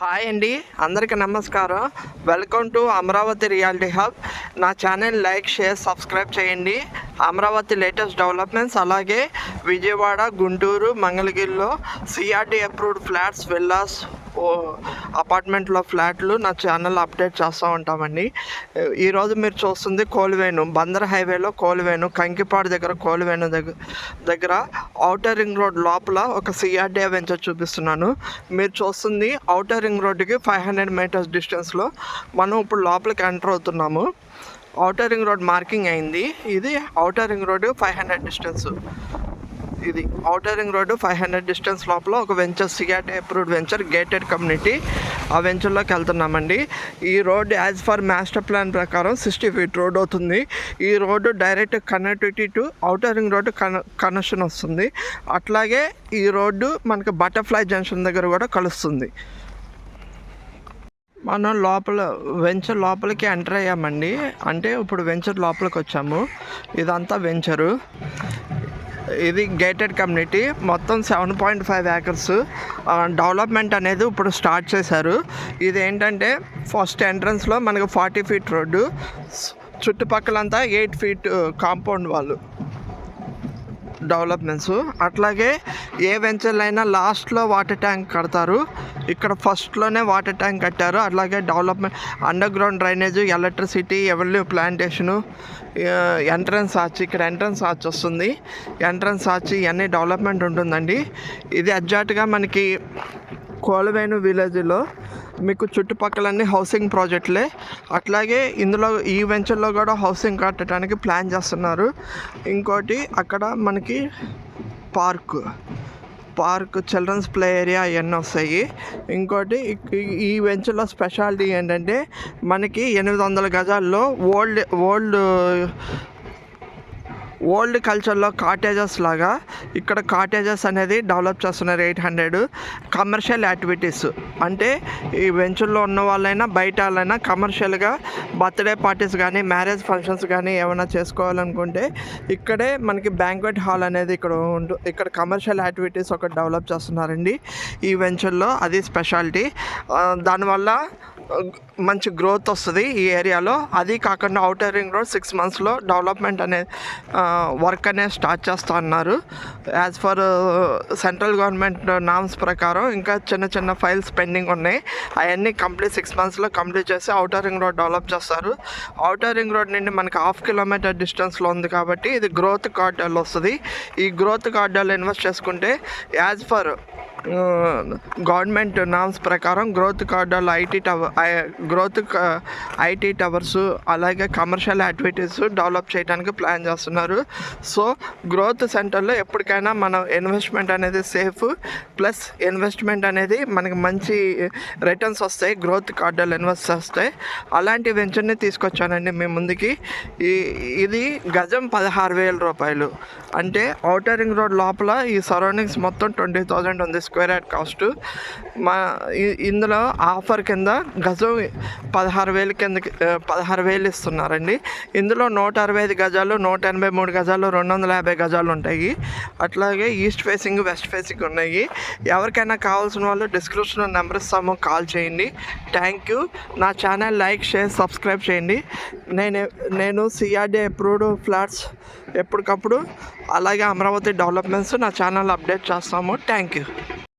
Hi అండి అందరికీ నమస్కారం. Welcome to Amaravati reality hub. నా ఛానల్ లైక్ షేర్ సబ్స్క్రైబ్ చేయండి. అమరావతి లేటెస్ట్ డెవలప్మెంట్స్ అలాగే విజయవాడ గుంటూరు మంగళగిరిలో సిఆర్డి అప్రూవ్డ్ ఫ్లాట్స్ విల్లాస్ అపార్ట్మెంట్లో ఫ్లాట్లు నా ఛానల్ అప్డేట్ చేస్తూ ఉంటామండి. ఈరోజు మీరు చూస్తుంది కోలివేను బందర్ హైవేలో కోలివేను కంకిపాడు దగ్గర కోలివేను దగ్గర దగ్గర ఔటర్ రింగ్ రోడ్ లోపల ఒక సిఆర్డీఏ వెంచర్ చూపిస్తున్నాను. మీరు చూస్తుంది ఔటర్ రింగ్ రోడ్డుకి ఫైవ్ హండ్రెడ్ మీటర్స్ డిస్టెన్స్లో మనం ఇప్పుడు లోపలికి ఎంటర్ అవుతున్నాము. ఔటర్ రింగ్ రోడ్ మార్కింగ్ అయింది. ఇది outer ring road five hundred distance. ఇది outer ring road five hundred distance లోపల ఒక వెంచర్ సియాట్ అప్రూవ్డ్ వెంచర్ గేటెడ్ కమ్యూనిటీ ఆ వెంచర్లోకి వెళ్తున్నామండి. ఈ road as per master plan ప్రకారం సిక్స్టీ ఫీట్ రోడ్ అవుతుంది. ఈ road direct connectivity to outer ring road కన కనెక్షన్ వస్తుంది. అట్లాగే ఈ రోడ్డు మనకి బటర్ఫ్లై జంక్షన్ దగ్గర కూడా కలుస్తుంది. మనం లోపల వెంచర్ లోపలికి ఎంటర్ అయ్యామండి. అంటే ఇప్పుడు వెంచర్ లోపలికి వచ్చాము. ఇదంతా వెంచరు ఇది గేటెడ్ కమ్యూనిటీ మొత్తం seven point five acres development అనేది ఇప్పుడు స్టార్ట్ చేశారు. ఇది ఏంటంటే ఫస్ట్ ఎంట్రన్స్లో మనకు ఫార్టీ ఫీట్ రోడ్డు. చుట్టుపక్కలంతా ఎయిట్ ఫీట్ కాంపౌండ్ వాళ్ళు. డెవలప్మెంట్స్. అట్లాగే ఏ వెంచర్లు అయినా లాస్ట్లో వాటర్ ట్యాంక్ కడతారు. ఇక్కడ ఫస్ట్లోనే వాటర్ ట్యాంక్ కట్టారు. అట్లాగే development underground drainage electricity avenue plantation entrance arch ఇక్కడ ఎంట్రన్స్ ఆర్చ్ వస్తుంది. ఎంట్రన్స్ ఆర్చ్ ఇవన్నీ డెవలప్మెంట్ ఉంటుందండి. ఇది ఎగ్జాక్ట్గా మనకి కోలవేణు విలేజ్లో మీకు చుట్టుపక్కలన్నీ హౌసింగ్ ప్రాజెక్టులే. అట్లాగే ఇందులో ఈ వెంచర్లో కూడా హౌసింగ్ కట్టడానికి ప్లాన్ చేస్తున్నారు. ఇంకోటి అక్కడ మనకి park. Park children's play area అవన్నీ వస్తాయి. ఇంకోటి ఈ- వెంచర్లో స్పెషాలిటీ ఏంటంటే మనకి ఎనిమిది వందల గజాల్లో ఓల్డ్ ఓల్డ్ ఓల్డ్ కల్చర్లో కాటేజెస్ లాగా ఇక్కడ కాటేజెస్ అనేది డెవలప్ చేస్తున్నారు ఎయిట్ హండ్రెడ్ కమర్షియల్ యాక్టివిటీస్. అంటే ఈ వెంచర్లో ఉన్న వాళ్ళైనా బయట వాళ్ళైనా కమర్షియల్గా బర్త్డే పార్టీస్ కానీ మ్యారేజ్ ఫంక్షన్స్ కానీ ఏమైనా చేసుకోవాలనుకుంటే ఇక్కడే మనకి బ్యాంక్వెట్ హాల్ అనేది ఇక్కడ ఉంటు ఇక్కడ కమర్షియల్ యాక్టివిటీస్ ఒకటి డెవలప్ చేస్తున్నారండి ఈ వెంచర్లో అది స్పెషాలిటీ. దానివల్ల మంచి గ్రోత్ వస్తుంది ఈ ఏరియాలో అది కాకుండా అవుటర్ రింగ్ రోడ్ సిక్స్ మంత్స్లో డెవలప్మెంట్ అనే వర్క్ అనేది స్టార్ట్ చేస్తా అన్నారు. As per central government norms ప్రకారం ఇంకా చిన్న చిన్న ఫైల్స్ పెండింగ్ ఉన్నాయి. అవన్నీ కంప్లీట్ సిక్స్ మంత్స్లో కంప్లీట్ చేసి అవుటర్ రింగ్ రోడ్ డెవలప్ చేస్తారు. అవుటర్ రింగ్ రోడ్ నుండి మనకి హాఫ్ కిలోమీటర్ డిస్టెన్స్లో ఉంది కాబట్టి ఇది గ్రోత్ కార్డల్ వస్తుంది. ఈ గ్రోత్ కార్డల్ ఇన్వెస్ట్ చేసుకుంటే యాజ్ ఫర్ గవర్నమెంట్ నామ్స్ ప్రకారం growth కార్డర్లు IT tower growth IT towers అలాగే కమర్షియల్ యాక్టివిటీస్ డెవలప్ చేయడానికి ప్లాన్ చేస్తున్నారు. సో గ్రోత్ సెంటర్లో ఎప్పటికైనా మనం ఇన్వెస్ట్మెంట్ అనేది సేఫ్. ప్లస్ ఇన్వెస్ట్మెంట్ అనేది మనకి మంచి రిటర్న్స్ వస్తాయి గ్రోత్ కార్డర్లు ఇన్వెస్ట్ చేస్తాయి. అలాంటి వెంచర్ని తీసుకొచ్చానండి మీ ముందుకి. ఈ ఇది గజం పదహారు వేల రూపాయలు. అంటే ఔటర్ రింగ్ రోడ్ లోపల ఈ సరౌండింగ్స్ మొత్తం ట్వంటీ థౌజండ్ ఉంది. స్క్వేర్ యార్డ్ కాస్ట్ మా ఇందులో ఆఫర్ కింద గజం పదహారు వేలు కింద పదహారు వేలు ఇస్తున్నారండి. ఇందులో నూట అరవై ఐదు గజాలు నూట ఎనభై మూడు గజాలు రెండు వందల యాభై గజాలు ఉంటాయి. అట్లాగే ఈస్ట్ ఫేసింగ్ వెస్ట్ ఫేసింగ్ ఉన్నాయి. ఎవరికైనా కావాల్సిన వాళ్ళు డిస్క్రిప్షన్లో నెంబర్ ఇస్తాము కాల్ చేయండి. థ్యాంక్ యూ నా ఛానల్ లైక్ షేర్ సబ్స్క్రైబ్ చేయండి. నేను నేను సిఆర్డీ అప్రూవ్డ్ ఫ్లాట్స్ ఎప్పటికప్పుడు అలాగే అమరావతి డెవలప్మెంట్స్ నా ఛానల్ అప్డేట్ చేస్తాము. Thank you